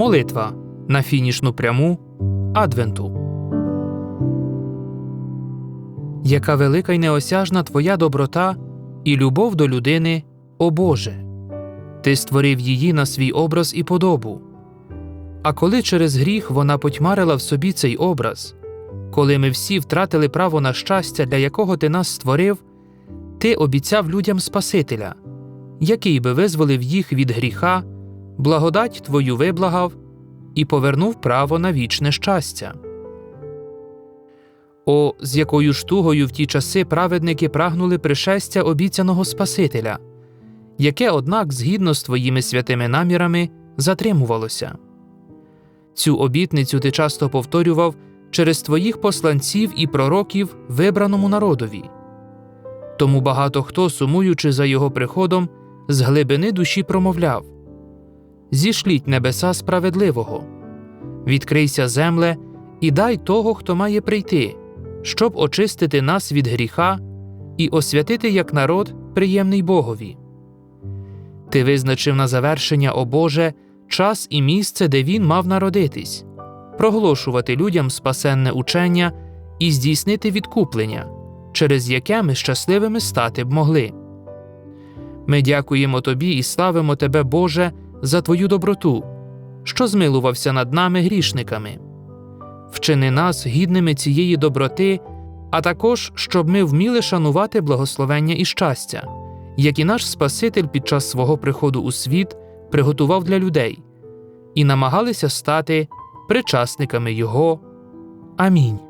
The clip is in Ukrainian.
Молитва на фінішну пряму Адвенту. Яка велика й неосяжна твоя доброта і любов до людини, о Боже! Ти створив її на свій образ і подобу. А коли через гріх вона потьмарила в собі цей образ, коли ми всі втратили право на щастя, для якого ти нас створив, ти обіцяв людям Спасителя, який би визволив їх від гріха, благодать твою виблагав і повернув право на вічне щастя. О, з якою штугою в ті часи праведники прагнули пришестя обіцяного Спасителя, яке, однак, згідно з твоїми святими намірами, затримувалося. Цю обітницю ти часто повторював через твоїх посланців і пророків вибраному народові. Тому багато хто, сумуючи за його приходом, з глибини душі промовляв Зішліть небеса справедливого, відкрийся земле і дай того, хто має прийти, щоб очистити нас від гріха і освятити як народ, приємний Богові. Ти визначив на завершення, о Боже, час і місце, де він мав народитись, проголошувати людям спасенне учення і здійснити відкуплення, через яке ми щасливими стати б могли. Ми дякуємо Тобі і славимо Тебе, Боже, за Твою доброту, що змилувався над нами грішниками. Вчини нас гідними цієї доброти, а також щоб ми вміли шанувати благословення і щастя, які наш Спаситель під час свого приходу у світ приготував для людей, і намагалися стати причасниками Його. Амінь.